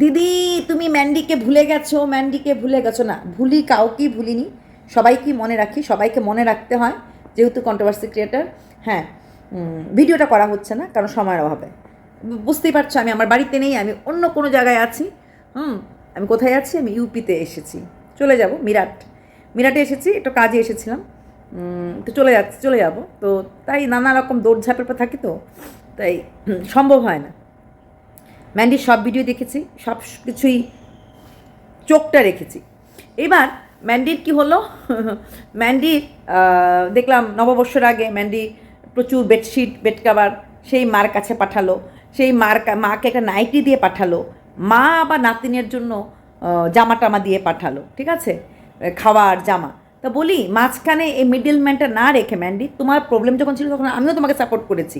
দিদি, তুমি ম্যান্ডিকে ভুলে গেছো, ম্যান্ডিকে ভুলে গেছো। না, ভুলি কাউকেই ভুলিনি। সবাইকেই মনে রাখি, সবাইকে মনে রাখতে হয়, যেহেতু কন্ট্রোভার্সি ক্রিয়েটার হ্যাঁ ভিডিওটা করা হচ্ছে না, কারণ সময়ের অভাবে। বুঝতেই পারছ, আমি আমার বাড়িতে নেই, আমি অন্য কোনো জায়গায় আছি। হুম, আমি কোথায় আছি? আমি ইউপিতে এসেছি। চলে যাব, মিরাট। মিরাটে এসেছি, একটু কাজে এসেছিলাম। তো চলে যাচ্ছি, চলে যাব। তো তাই নানা রকম দৌড়ঝাঁপের পর থাকি তো, তাই সম্ভব হয় না। ম্যান্ডির সব ভিডিও দেখেছি, সব কিছুই চোখটা রেখেছি। এবার ম্যান্ডির কি হলো? ম্যান্ডির দেখলাম নববর্ষের আগে ম্যান্ডি প্রচুর বেডশিট বেড কাভার সেই মার কাছে পাঠালো, সেই মার মাকে একটা নাইটি দিয়ে পাঠালো, মা বা নাতিনের জন্য জামা টামা দিয়ে পাঠালো, ঠিক আছে? খাওয়ার জামা। তা বলি, মাঝখানে এই মিডল ম্যানটা না রেখে ম্যান্ডি তোমার প্রবলেম যখন ছিল তখন আমিও তোমাকে সাপোর্ট করেছি।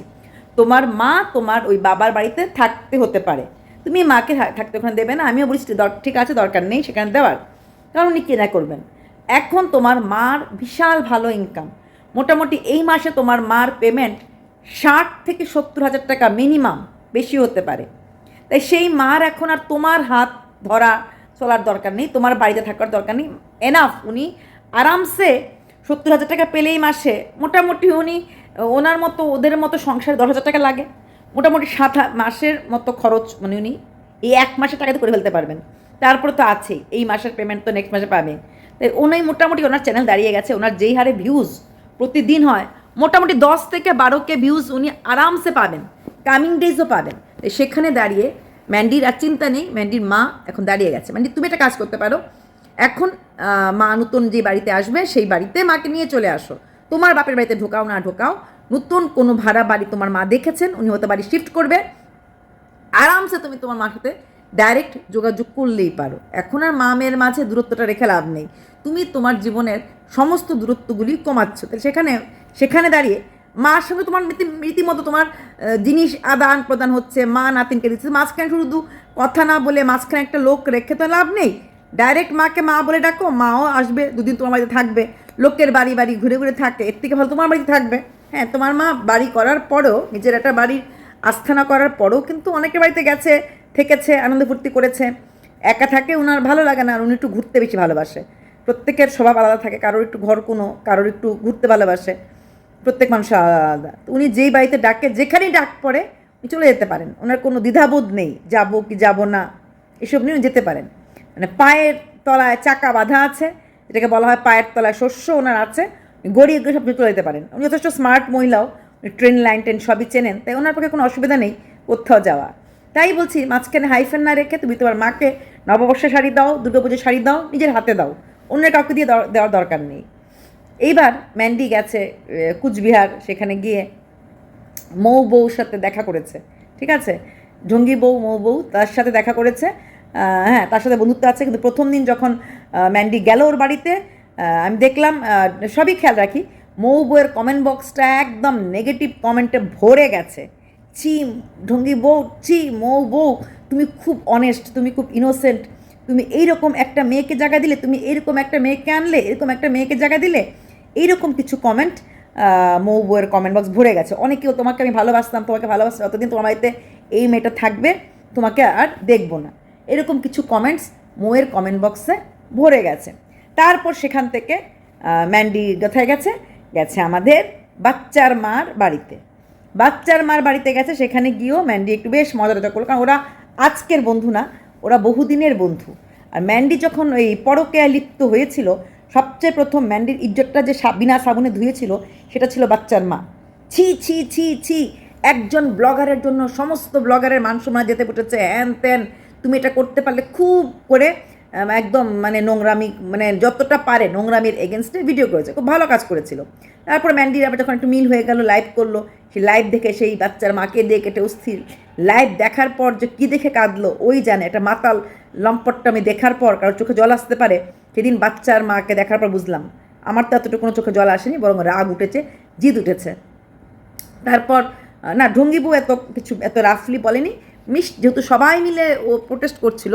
তোমার মা তোমার ওই বাবার বাড়িতে থাকতে হতে পারে। তুমি মাকে থাকতে ওখানে দেবে না। আমিও বলছি ঠিক আছে, দরকার নেই সেখানে দেওয়ার। কারণ উনি কেনা করবেন। এখন তোমার মার বিশাল ভালো ইনকাম মোটামুটি এই মাসে তোমার মার পেমেন্ট ষাট থেকে সত্তর হাজার টাকা মিনিমাম বেশি হতে পারে। তাই সেই মার এখন আর তোমার হাত ধরা চলার দরকার নেই। তোমার বাড়িতে থাকার দরকার নেই। এনাফ উনি আরামসে সত্তর হাজার টাকা পেলেই মাসে। মোটামুটি উনি ওনার মতো, ওদের মতো সংসারে দশ হাজার টাকা লাগে। মোটামুটি সাত মাসের মতো খরচ মানে উনি এই এক মাসের টাকাতে করে ফেলতে পারবেন। তারপরে তো আছেই, এই মাসের পেমেন্ট তো নেক্সট মাসে পাবে তাই উনি মোটামুটি ওনার চ্যানেল দাঁড়িয়ে গেছে, ওনার যেই হারে ভিউজ প্রতিদিন হয়, মোটামুটি দশ থেকে বারো কে ভিউজ উনি আরামসে পাবেন কামিং ডেজও পাবেন। তাই সেখানে দাঁড়িয়ে ম্যান্ডির আর চিন্তা নেই, ম্যান্ডির মা এখন দাঁড়িয়ে গেছে। ম্যান্ডি, তুমি একটা কাজ করতে পারো। এখন মা নতুন যে বাড়িতে আসবে, সেই বাড়িতে মাকে নিয়ে চলে আসো। তোমার বাপের বাড়িতে ঢোকাও না ঢোকাও, নতুন কোনো ভাড়া বাড়ি তোমার মা দেখেছেন, উনি হয়তো বাড়ি শিফট করবে। আরামসে তুমি তোমার মার সাথে ডাইরেক্ট যোগাযোগ করলেই পারো। এখন আর মা মেয়ের মাঝে দূরত্বটা রেখে লাভ নেই। তুমি তোমার জীবনের সমস্ত দূরত্বগুলি কমাচ্ছ। তাহলে সেখানে সেখানে দাঁড়িয়ে মার সঙ্গে তোমার রীতি- রীতিমতো তোমার জিনিস আদান প্রদান হচ্ছে, মা নাতিনকে দিচ্ছে। মাঝখানে শুধু কথা না বলে মাঝখানে একটা লোক রেখে তো লাভ নেই। ডাইরেক্ট মাকে মা বলে ডাকো, মাও আসবে, দুদিন তোমার বাড়িতে থাকবে। লোকের বাড়ি বাড়ি ঘুরে ঘুরে থাকে। এর থেকে ভালো তোমার বাড়িতে থাকবে। হ্যাঁ তোমার মা বাড়ি করার পরেও, নিজের একটা বাড়ির আস্থানা করার পরেও কিন্তু অনেকের বাড়িতে গেছে, থেকেছে, আনন্দ ফুর্তি করেছে। একা থাকে ওনার ভালো লাগে না আর উনি একটু ঘুরতে বেশি ভালোবাসে। প্রত্যেকের স্বভাব আলাদা থাকে, কারোর একটু ঘর কোনো, কারোর একটু ঘুরতে ভালোবাসে। প্রত্যেক মানুষ আলাদা তো উনি যেই বাড়িতে ডাকে, যেখানেই ডাক পড়ে, উনি চলে যেতে পারেন। ওনার কোনো দ্বিধাবোধ নেই, যাব কি যাব না, এসব নিয়ে যেতে পারেন। মানে পায়ের তলায় চাকা বাঁধা আছে যেটাকে বলা হয় পায়ের তলায় শস্য ওনার আছে। গড়িয়ে গড়িয়ে সব চলে যেতে পারেন। উনি যথেষ্ট স্মার্ট মহিলাও ট্রেন লাইন টেন সবই চেনেন, তাই ওনার পক্ষে কোনো অসুবিধা নেই কোথাও যাওয়া। তাই বলছি, মাঝখানে হাইফেন না রেখে তুমি তোমার মাকে নববর্ষে শাড়ি দাও, দুর্গাপুজোর শাড়ি দাও, নিজের হাতে দাও অন্যের কাউকে দিয়ে দেওয়ার- দরকার নেই। এইবার ম্যান্ডি গেছে কুচবিহার, সেখানে গিয়ে মৌ বউর সাথে দেখা করেছে, ঠিক আছে? ঢঙ্গি বউ, মৌ বউ, তার সাথে দেখা করেছে। হ্যাঁ তার সাথে বন্ধুত্ব আছে, কিন্তু প্রথম দিন যখন ম্যান্ডি গেল ওর বাড়িতে আমি দেখলাম সবই খেয়াল রাখি মৌ বউয়ের কমেন্ট বক্সটা একদম নেগেটিভ কমেন্টে ভরে গেছে। চি ঢঙ্গি বউ চি মৌ বউ, তুমি খুব অনেস্ট তুমি খুব ইনোসেন্ট তুমি এইরকম একটা মেয়েকে জায়গা দিলে, তুমি এইরকম একটা মেয়েকে আনলে, এরকম একটা মেয়েকে জায়গা দিলে, এইরকম কিছু কমেন্ট মৌ বইয়ের কমেন্ট বক্স ভরে গেছে। অনেকেও তোমাকে আমি ভালোবাসতাম, তোমাকে ভালোবাসতাম, অতদিন তোমার বাড়িতে এই মেয়েটা থাকবে, তোমাকে আর দেখব না। এরকম কিছু কমেন্টস মোয়ের কমেন্ট বক্সে ভরে গেছে। তারপর সেখান থেকে ম্যান্ডি কোথায় গেছে? গেছে আমাদের বাচ্চার মার বাড়িতে। বাচ্চার মার বাড়িতে গেছে, সেখানে গিয়েও ম্যান্ডি একটু বেশ মজা টজা করল। কারণ ওরা আজকের বন্ধু না, ওরা বহুদিনের বন্ধু। আর ম্যান্ডি যখন ওই পরকেয়া লিপ্ত হয়েছিল, সবচেয়ে প্রথম ম্যান্ডির ইজ্জতটা যে বিনা সাবুনে ধুয়েছিল, সেটা ছিল বাচ্চার মা। ছি ছি ছি ছি, একজন ব্লগারের জন্য সমস্ত ব্লগারের মান সম্মান যেতে পড়েছে হ্যান ত্যান তুমি এটা করতে পারলে খুব করে একদম মানে নোংরামি মানে যতটা পারে নোংরামির এগেনস্টে ভিডিও করেছে, খুব ভালো কাজ করেছিল। তারপর ম্যান্ডির আবার যখন একটু মিল হয়ে গেল লাইভ করল সেই লাইভ দেখে সেই বাচ্চার মাকে দিয়ে কেটে অস্থির। লাইভ দেখার পর যে কী দেখে কাঁদলো, ওই জানে, একটা মাতাল লম্পটটা আমি দেখার পর কারোর চোখে জল আসতে পারে, সেদিন বাচ্চার মাকে দেখার পর বুঝলাম, আমার তো এতটুকু কোনো চোখে জল আসেনি, বরং রাগ উঠেছে, জিদ উঠেছে। তারপর না ঢঙ্গিবু এত কিছু, এত রাফলি বলেনি মিস যেহেতু সবাই মিলে ও প্রোটেস্ট করছিল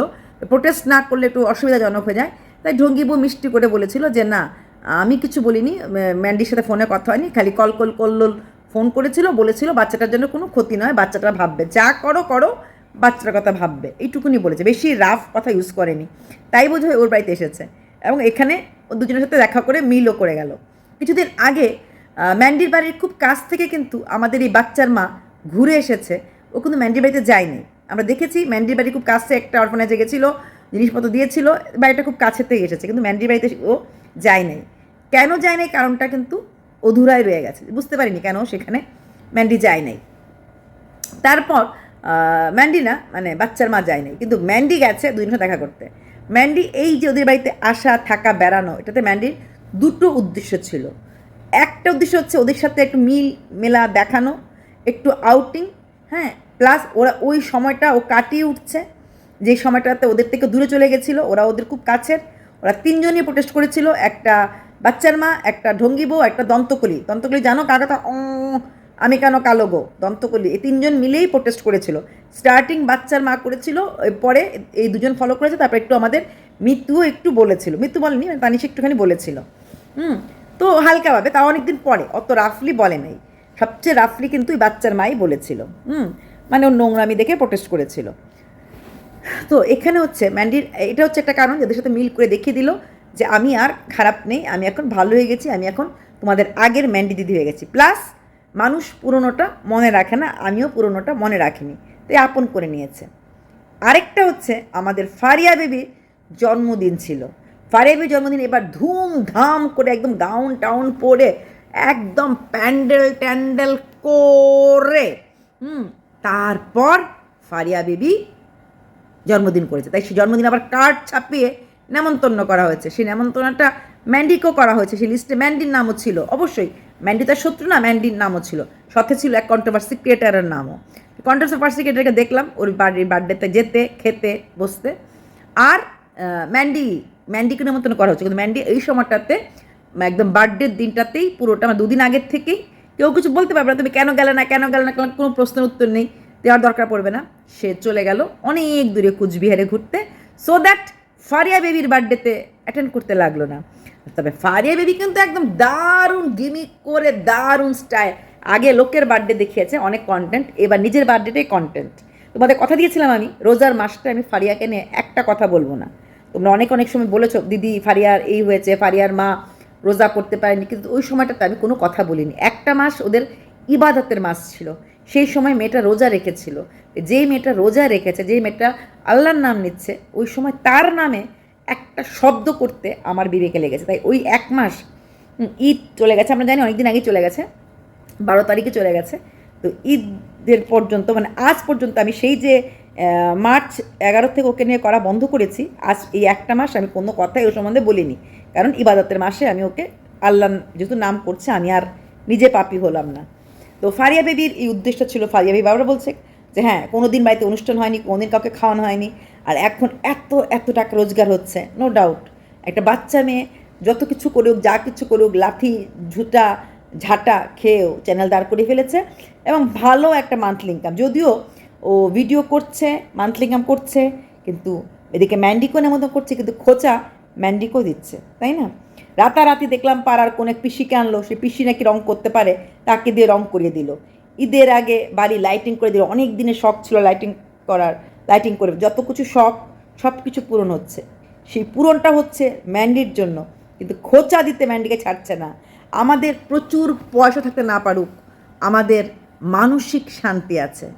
প্রোটেস্ট না করলে একটু অসুবিধাজনক হয়ে যায়। তাই ঢঙ্গিবু মিষ্টি করে বলেছিল যে, না, আমি কিছু বলিনি ম্যান্ডির সাথে ফোনে কথা হয়নি, খালি কল কল কল্লোল ফোন করেছিল, বলেছিল বাচ্চাটার জন্য কোনো ক্ষতি নয়, বাচ্চাটা ভাববে। যা করো করো বাচ্চার কথা ভাববে। এইটুকুনি বলেছে। বেশি রাফ কথা ইউজ করেনি। তাই বোধ হয় ওর বাড়িতে এসেছে। এবং এখানে ও দুজনের সাথে দেখা করে মিলও করে গেল। কিছুদিন আগে ম্যান্ডির বাড়ির খুব কাছ থেকে কিন্তু আমাদের এই বাচ্চার মা ঘুরে এসেছে। ও কিন্তু ম্যান্ডির বাড়িতে যায়নি। আমরা দেখেছি ম্যান্ডির বাড়ি খুব কাছে একটা অর্ফানেজে গেছিল, জিনিসপত্র দিয়েছিল, বাড়িটা খুব কাছেতেই এসেছে, কিন্তু ম্যান্ডির বাড়িতে ও যায় নাই কেন যায় নাই কারণটা কিন্তু অধুরাই রয়ে গেছে। বুঝতে পারিনি কেন সেখানে ম্যান্ডি যায় নাই। তারপর ম্যান্ডি না মানে বাচ্চার মা যায় নাই। কিন্তু ম্যান্ডি গেছে সাথে দেখা করতে। ম্যান্ডি এই যে ওদের বাড়িতে আসা, থাকা, বেড়ানো, এটাতে ম্যান্ডির দুটো উদ্দেশ্য ছিল। একটা উদ্দেশ্য হচ্ছে ওদের সাথে একটু মিল মেলা দেখানো, একটু আউটিং হ্যাঁ প্লাস ওরা ওই সময়টা ও কাটিয়ে উঠছে। যে সময়টাতে ওদের থেকে দূরে চলে গেছিল ওরা ওদের খুব কাছের। ওরা তিনজনই প্রোটেস্ট করেছিল একটা বাচ্চার মা একটা ঢঙ্গি বউ একটা দন্তকলি। দন্তকলি জানো কথা? অ, আমি কেন কালো গো? দন্তকলি। এই তিনজন মিলেই প্রোটেস্ট করেছিল। স্টার্টিং বাচ্চার মা করেছিল পরে এই দুজন ফলো করেছে তারপর একটু আমাদের মৃত্যুও একটু বলেছিল। মৃত্যু বলেনি মানে তানিশ একটুখানি বলেছিল। হুম তো হালকাভাবে তাও অনেকদিন পরে অত রাফলি বলে নাই। সবচেয়ে রাফলি কিন্তু ওই বাচ্চার মাই বলেছিল। হুম মানে ওর নোংরামি দেখে প্রোটেস্ট করেছিল। তো এখানে হচ্ছে ম্যান্ডির এটা হচ্ছে একটা কারণ, যাদের সাথে মিল করে দেখিয়ে দিল যে আমি আর খারাপ নেই, আমি এখন ভালো হয়ে গেছি, আমি এখন তোমাদের আগের ম্যান্ডি দিদি হয়ে গেছি। প্লাস মানুষ পুরনোটা মনে রাখে না, আমিও পুরনোটা মনে রাখিনি। তাই আপন করে নিয়েছে। আরেকটা হচ্ছে আমাদের ফারিয়া বেবির জন্মদিন ছিল। ফারিয়া বেবির জন্মদিন এবার ধুমধাম করে একদম গাউন টাউন পরে একদম প্যান্ডেল ট্যান্ডেল করে, হুম, তারপর ফারিয়া বেবি জন্মদিন করেছে। তাই সে জন্মদিন আবার কার্ড ছাপিয়ে নেমন্তন্ন করা হয়েছে। সেই নেমন্তন্নটা ম্যান্ডিকেও করা হয়েছে। সেই লিস্টে ম্যান্ডির নামও ছিল। অবশ্যই, ম্যান্ডি তার শত্রু না, ম্যান্ডির নামও ছিল। সাথে ছিল এক কন্ট্রোভার্সি ক্রিয়েটারের নামও। কন্ট্রোভার্সি ক্রিয়েটারকে দেখলাম, ওর বাড়ির বার্থডেতে যেতে, খেতে, বসতে। আর ম্যান্ডি, ম্যান্ডিকে নেমন্তন্ন করা হচ্ছে কিন্তু ম্যান্ডি এই সময়টাতে একদম বার্থডের দিনটাতেই পুরোটা মানে দুদিন আগের থেকেই কেউ কিছু বলতে পারবে না। তুমি কেন গেলে না, কেন গেলে না, কেন কোনো প্রশ্নের উত্তর নেই। দেওয়ার দরকার পড়বে না। সে চলে গেল অনেক দূরে কুচবিহারে ঘুরতে। সো দ্যাট ফারিয়া বেবির বার্থডেতে অ্যাটেন্ড করতে লাগল না। তবে ফারিয়া বেবি কিন্তু একদম দারুণ গিমিক করে, দারুণ স্টাইল আগে লোকের বার্থডে দেখিয়েছে, অনেক কন্টেন্ট এবার নিজের বার্থডেটাই কন্টেন্ট তোমাদের কথা দিয়েছিলাম আমি, রোজার মাসটা আমি ফারিয়াকে নিয়ে একটা কথা বলব না। তোমরা অনেক অনেক সময় বলেছ, দিদি, ফারিয়ার এই হয়েছে, ফারিয়ার মা রোজা করতে পারেনি, কিন্তু ওই সময়টাতে আমি কোনো কথা বলিনি। একটা মাস ওদের ইবাদতের মাস ছিল, সেই সময় মেয়েটা রোজা রেখেছিল। যেই মেয়েটা রোজা রেখেছে, যেই মেয়েটা আল্লাহর নাম নিচ্ছে, ওই সময় তার নামে একটা শব্দ করতে আমার বিবেকে লেগেছে। তাই ওই এক মাস ঈদ চলে গেছে, আমরা জানি অনেকদিন আগেই চলে গেছে, বারো তারিখে চলে গেছে। তো ঈদের পর্যন্ত মানে আজ পর্যন্ত আমি সেই যে মার্চ এগারো থেকে ওকে নিয়ে করা বন্ধ করেছি, আজ এই একটা মাস আমি কোনো কথাই ও সম্বন্ধে বলিনি। কারণ ইবাদতের মাসে আমি ওকে আল্লাহ যেহেতু নাম করছে, আমি আর নিজে পাপি হলাম না। তো ফারিয়া বেবির এই উদ্দেশ্য ছিল, ফারিয়া বেবি বাবারা বলছে যে হ্যাঁ কোনো দিন বাড়িতে অনুষ্ঠান হয়নি কোনো দিন কাউকে খাওয়ানো হয়নি, আর এখন এত এত টাকা রোজগার হচ্ছে নো ডাউট একটা বাচ্চা মেয়ে, যত কিছু করুক, যা কিছু করুক, লাঠি, ঝুটা, ঝাঁটা খেয়েও চ্যানেল দাঁড় করে ফেলেছে। এবং ভালো একটা মান্থলি ইনকাম যদিও ও ভিডিও করছে মান্থলি ইনকাম করছে, কিন্তু এদিকে ম্যান্ডিকো মতো করছে, কিন্তু খোঁচা ম্যান্ডিকো দিচ্ছে, তাই না? রাতারাতি দেখলাম পাড়ার কোন এক পিসিকে আনলো সে পিসি নাকি রং করতে পারে, তাকে দিয়ে রং করিয়ে দিল। ঈদের আগে বাড়ি লাইটিং করে দিল, অনেক দিনের শখ ছিল লাইটিং করার লাইটিং করে, যত কিছু শখ, সব কিছু পূরণ হচ্ছে। সেই পূরণটা হচ্ছে ম্যান্ডির জন্য, কিন্তু খোঁচা দিতে ম্যান্ডিকে ছাড়ছে না। আমাদের প্রচুর পয়সা থাকতে না পারুক, আমাদের মানসিক শান্তি আছে।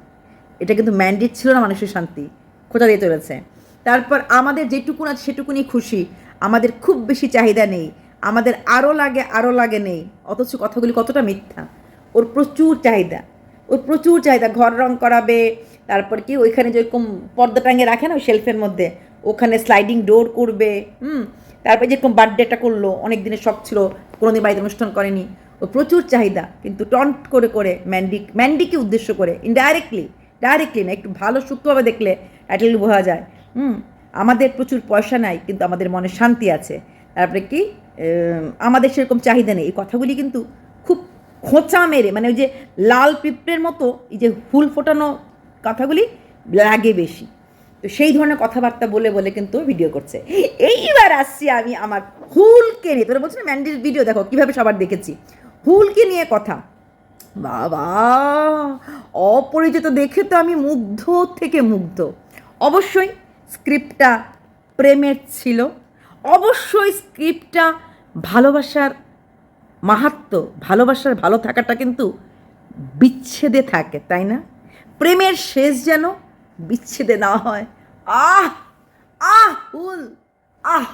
এটা কিন্তু ম্যান্ডেট ছিল না মানুষের শান্তি। খোঁজা দিয়ে চলেছে। তারপর আমাদের যেটুকুন আছে সেটুকুনি খুশি। আমাদের খুব বেশি চাহিদা নেই। আমাদের আরও লাগে আরও লাগে নেই। অথচ কথাগুলি কতটা মিথ্যা। ওর প্রচুর চাহিদা। ওর প্রচুর চাহিদা। ঘর রং করাবে। তারপর কি ওইখানে যেরকম পর্দা টাঙিয়ে রাখে না ওই শেলফের মধ্যে? ওখানে স্লাইডিং ডোর করবে। হুম? তারপর যেরকম বার্থডেটা করল অনেক দিনের শখ ছিল, কোনোদিন বাড়িতে অনুষ্ঠান করেনি। প্রচুর চাহিদা, কিন্তু টন্ট করে করে ম্যান্ডিক ম্যান্ডিকে উদ্দেশ্য করে ইনডাইরেক্টলি ডাইরেক্টলি না, একটু ভালো সূক্ষ্মভাবে দেখলে টাইটেল বোঝা যায়। হুম, আমাদের প্রচুর পয়সা নাই, কিন্তু আমাদের মনে শান্তি আছে। তারপরে কি আমাদের সেরকম চাহিদা নেই। এই কথাগুলি কিন্তু খুব খোঁচা মেরে মানে ওই যে লাল পিঁপড়ের মতো এই যে ফুল ফোটানো কথাগুলি লাগে বেশি। তো সেই ধরনের কথাবার্তা বলে বলে কিন্তু ভিডিও করছে। এইবার আসছি আমি আমার হুলকে নিয়ে। তোরা বলছো না ম্যান্ডির ভিডিও দেখো কীভাবে সবার দেখেছি। হুলকে নিয়ে কথা। বাবা, অপরিচিত দেখে তো আমি মুগ্ধ থেকে মুগ্ধ। অবশ্যই স্ক্রিপ্টটা প্রেমের ছিল। অবশ্যই স্ক্রিপ্টটা ভালোবাসার মাহাত্ম, ভালোবাসার ভালো থাকাটা কিন্তু বিচ্ছেদে থাকে, তাই না? প্রেমের শেষ যেন বিচ্ছেদে না হয়। আহ! আহ! উল আহ!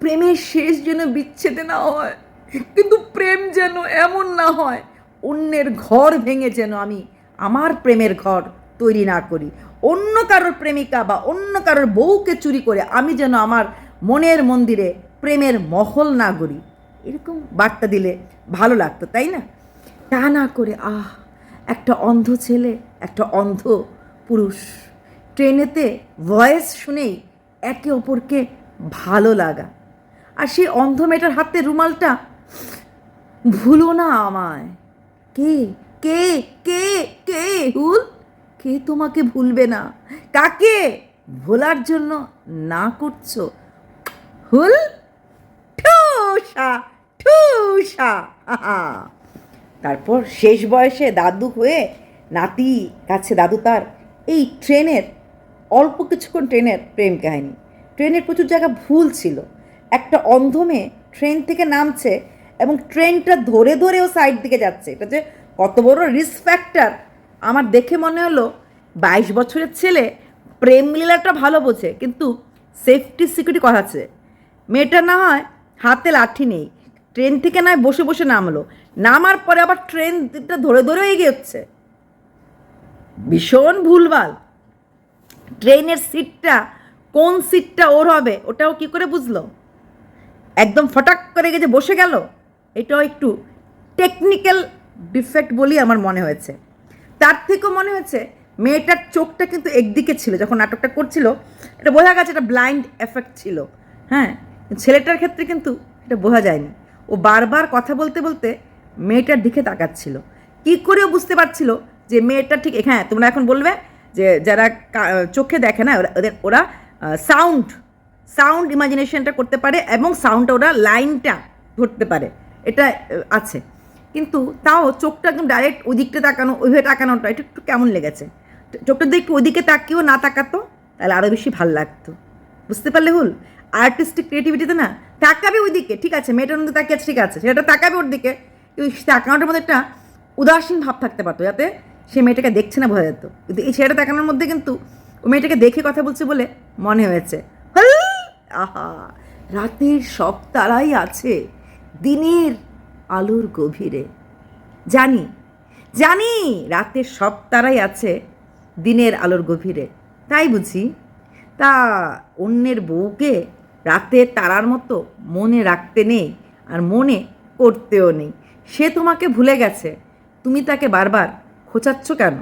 প্রেমের শেষ যেন বিচ্ছেদে না হয়। কিন্তু প্রেম যেন এমন না হয়, অন্যের ঘর ভেঙে যেন আমি আমার প্রেমের ঘর তৈরি না করি। অন্য কারোর প্রেমিকা বা অন্য কারোর বউকে চুরি করে আমি যেন আমার মনের মন্দিরে প্রেমের মহল না গড়ি। এরকম বার্তা দিলে ভালো লাগতো, তাই না? তা না করে, আহ, একটা অন্ধ ছেলে, একটা অন্ধ পুরুষ। ট্রেনেতে ভয়েস শুনেই একে অপরকে ভালো লাগা। আর সেই অন্ধ মেয়েটার হাতে রুমালটা ভুলো না আমায়। কে কে কে কে, হুল? কে তোমাকে ভুলবে না? কাকে ভোলার জন্য না করছ? হুল? ঠুসা ঠুসা। তারপর শেষ বয়সে দাদু হয়ে নাতি কাছে দাদু তার এই ট্রেনের, অল্প কিছুক্ষণ ট্রেনের প্রেম কাহিনী। ট্রেনের প্রচুর জায়গা ভুল ছিল। একটা অন্ধ মেয়ে ট্রেন থেকে নামছে এবং ট্রেনটা ধরে ধরে ও সাইড দিকে যাচ্ছে। এটা যে কত বড় রিস্ক ফ্যাক্টর আমার দেখে মনে হলো, বাইশ বছরের ছেলে প্রেম লীলাটা ভালো বোঝে, কিন্তু সেফটি সিকিউরিটি কথা আছে। মেয়েটা না হয় হাতে লাঠি নেই। ট্রেন থেকে নয় বসে বসে নামলো। নামার পরে আবার ট্রেনটা ধরে ধরে এগিয়ে হচ্ছে। ভীষণ ভুলভাল। ট্রেনের সিটটা কোন সিটটা ওর হবে, ওটাও কি করে বুঝলো? একদম ফটাক করে গেছে বসে গেল এটাও একটু টেকনিক্যাল ডিফেক্ট বলেই আমার মনে হয়েছে। তার থেকেও মনে হয়েছে, মেয়েটার চোখটা কিন্তু একদিকে ছিল, যখন নাটকটা করছিল, এটা বোঝা গেছে এটা ব্লাইন্ড এফেক্ট ছিল। হ্যাঁ ছেলেটার ক্ষেত্রে কিন্তু এটা বোঝা যায়নি। ও বারবার কথা বলতে বলতে মেয়েটার দিকে তাকাচ্ছিল। কী করেও বুঝতে পারছিল যে মেয়েটা ঠিক হ্যাঁ তোমরা এখন বলবে যে যারা চোখে দেখে না, ওরা, ওদের, ওরা সাউন্ড সাউন্ড ইমাজিনেশনটা করতে পারে এবং সাউন্ডটা ওরা লাইনটা ধরতে পারে। এটা আছে। কিন্তু তাও চোখটা একদম ডাইরেক্ট ওই দিকটা তাকানো, ওইভাবে তাকানোটা, এটা একটু কেমন লেগেছে? চোখটা যদি একটু ওইদিকে তাকিয়েও না তাকাতো, তাহলে আরও বেশি ভালো লাগতো। বুঝতে পারলে হুল? আর্টিস্টিক ক্রিয়েটিভিটিতে না, তাকাবে ওই দিকে ঠিক আছে মেয়েটার মধ্যে তাকিয়ে ঠিক আছে, সেটা তাকাবে ওর দিকে। তাকানোটার মধ্যে একটা উদাসীন ভাব থাকতে পারতো, যাতে সে মেয়েটাকে দেখছে না বোঝা যেত। কিন্তু এই ছেলেটা তাকানোর মধ্যে কিন্তু ও মেয়েটাকে দেখে কথা বলছে বলে মনে হয়েছে! আহা! রাতের সব তারাই আছে। দিনের আলোর গভীরে। জানি জানি রাতের সব তারাই আছে দিনের আলোর গভীরে। তাই বুঝি? তা অন্যের বউকে রাতে তারার মতো মনে রাখতে নেই আর মনে করতেও নেই। সে তোমাকে ভুলে গেছে। তুমি তাকে বারবার খোঁচাচ্ছ কেন?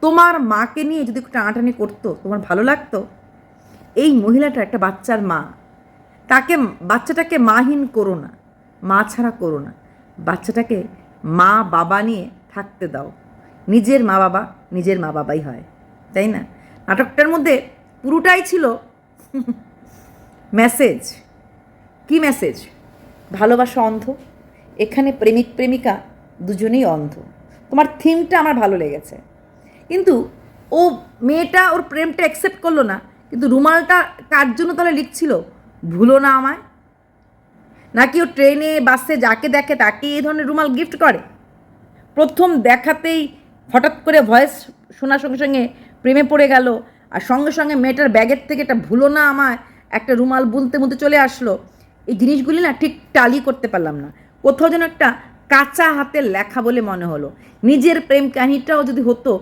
তোমার মাকে নিয়ে যদি টানাটানি করতো, তোমার ভালো লাগতো? এই মহিলাটা একটা বাচ্চার মা। তাকে, বাচ্চাটাকে মাহীন করো না। মা ছাড়া করো না। বাচ্চাটাকে মা বাবা নিয়ে থাকতে দাও। নিজের মা বাবা নিজের মা বাবাই হয়, তাই না? নাটকটার মধ্যে পুরোটাই ছিল মেসেজ। কি মেসেজ? ভালোবাসা অন্ধ। এখানে প্রেমিক প্রেমিকা দুজনেই অন্ধ। তোমার থিমটা আমার ভালো লেগেছে। কিন্তু ও মেয়েটা ওর প্রেমটা অ্যাকসেপ্ট করল না। কিন্তু রুমালটা কার জন্য তাহলে লিখছিল? ভুলো না আমায়। নাকি ও ট্রেনে, বাসে যাকে দেখে তাকে এই ধরনের রুমাল গিফট করে? প্রথম দেখাতেই হঠাৎ করে ভয়েস শোনার সঙ্গে সঙ্গে প্রেমে পড়ে গেল, আর সঙ্গে সঙ্গে মেয়েটার ব্যাগের থেকে এটা ভুলো না আমায় একটা রুমাল বুনতে বুনতে চলে আসলো। এই জিনিসগুলি না ঠিক টালি করতে পারলাম না। কোথাও যেন একটা কাঁচা হাতের লেখা বলে মনে হলো। নিজের প্রেম কাহিনীটাও যদি হতো,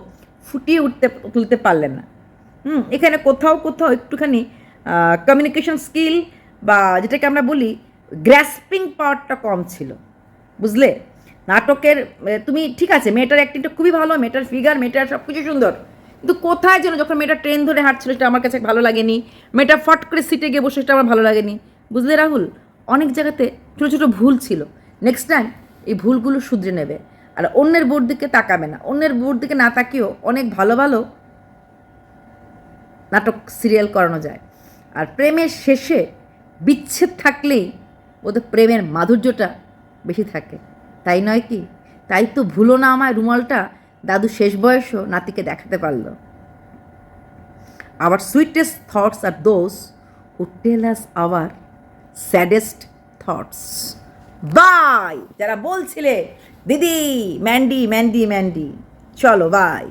ফুটিয়ে উঠতে, তুলতে পারলেন না। হুম, এখানে কোথাও কোথাও একটুখানি কমিউনিকেশন স্কিল বা যেটাকে আমরা বলি গ্র্যাসপিং পাওয়ারটা কম ছিল, বুঝলে? নাটকের তুমি ঠিক আছে, মেয়েটার অ্যাক্টিংটা খুবই ভালো, মেয়েটার ফিগার মেয়েটার সব কিছু সুন্দর, কিন্তু কোথায় যেন যখন মেয়েটা ট্রেন ধরে হাঁটছিল, সেটা আমার কাছে ভালো লাগেনি, মেয়েটা ফট করে সিটে গিয়ে বসে, সেটা আমার ভালো লাগেনি, বুঝলে রাহুল? অনেক জায়গাতে ছোটো ছোটো ভুল ছিল নেক্সট টাইম এই ভুলগুলো শুধরে নেবে, আর অন্যের বোর্ড দিকে তাকাবে না, অন্যের বোর্ড দিকে না তাকিয়েও অনেক ভালো ভালো নাটক সিরিয়াল করানো যায়, আর প্রেমের শেষে বিচ্ছেদ থাকলেই ওদের প্রেমের মাধুর্যটা বেশি থাকে। তাই নয় কি? তাই তো ভুলো না আমায় রুমালটা। দাদু শেষ বয়সও নাতিকে দেখাতে পারল। Our sweetest thoughts are those who tell us our saddest thoughts bye যারা বলছিলে, দিদি, ম্যান্ডি ম্যান্ডি ম্যান্ডি, চলো বাই